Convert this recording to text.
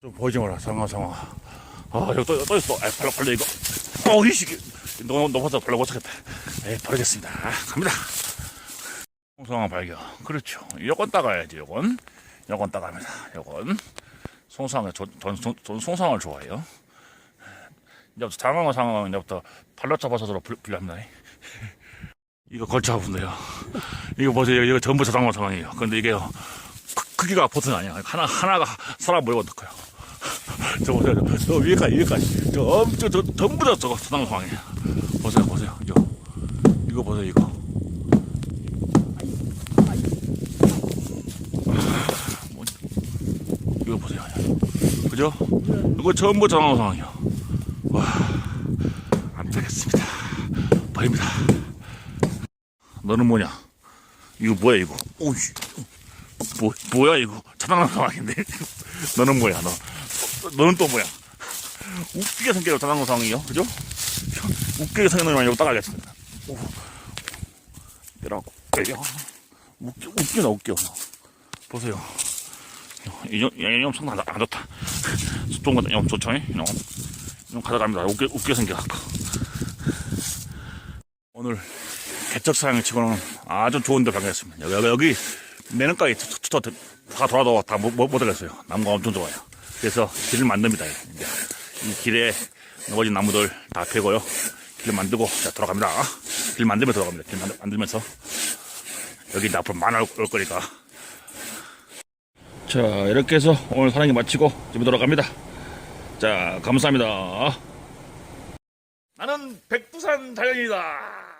좀 보지 마라. 상아 상아 아 여기 또, 또 있어. 아 발로 발로 이거. 어 이씨 너무 높아서 발로 못 차겠다. 에 버리겠습니다. 갑니다. 송상아 발견. 그렇죠. 요건 따가야지 요건. 요건 따갑니다. 요건. 송상아 전, 송상을 좋아해요. 이제부터 장황어 상황은 이제부터 발로 잡아서 불려합니다. 이거 걸쳐 아픈데요. 이거 보세요. 이거 전부 자장어 상황이에요. 근데 이게요 크- 크기가 보통이 아니야. 하나 하나가 사람 모이고 넣고요 저 보세요 저, 저 위에까지 위에까지. 저 엄청 저 전부 다 저거 상황이에요 보세요 보세요 이거. 이거 보세요 이거. 아, 뭐, 이거 보세요 그죠? 이거 전부 자장어 상황이요 와 안 되겠습니다. 버립니다. 너는 뭐냐? 이거 뭐야 이거? 오씨 뭐, 뭐야 이거? 자당한 상황인데? 너는 뭐야 너? 너는 또 뭐야? 웃기게 생겨요 자당한 상황이요. 그죠? 웃기게 생긴 따가겠습니다. 오. 이라고 에요 웃기, 웃기나 웃겨. 보세요. 이점 상당 안 좋다. 좋은 거다 좀 좋죠 이놈 좀 가져갑니다. 웃기, 웃기게 생겨갖고. 오늘 개척 사양을 치고는 아주 좋은 데 발견했습니다. 여기, 여기, 여기 매는까지 다 돌아도 다못 못, 못 하겠어요. 나무가 엄청 좋아요. 그래서 길을 만듭니다. 이제 이 길에 넘어진 나무들 다 패고요. 길 만들고 자, 돌아갑니다. 길 만들면서 돌아갑니다. 길 만들- 만들면서. 여기 이제 앞으로 많아 올 거니까. 자, 이렇게 해서 오늘 사랑이 마치고 집에 돌아갑니다. 자, 감사합니다. 나는 백두산 자연이다.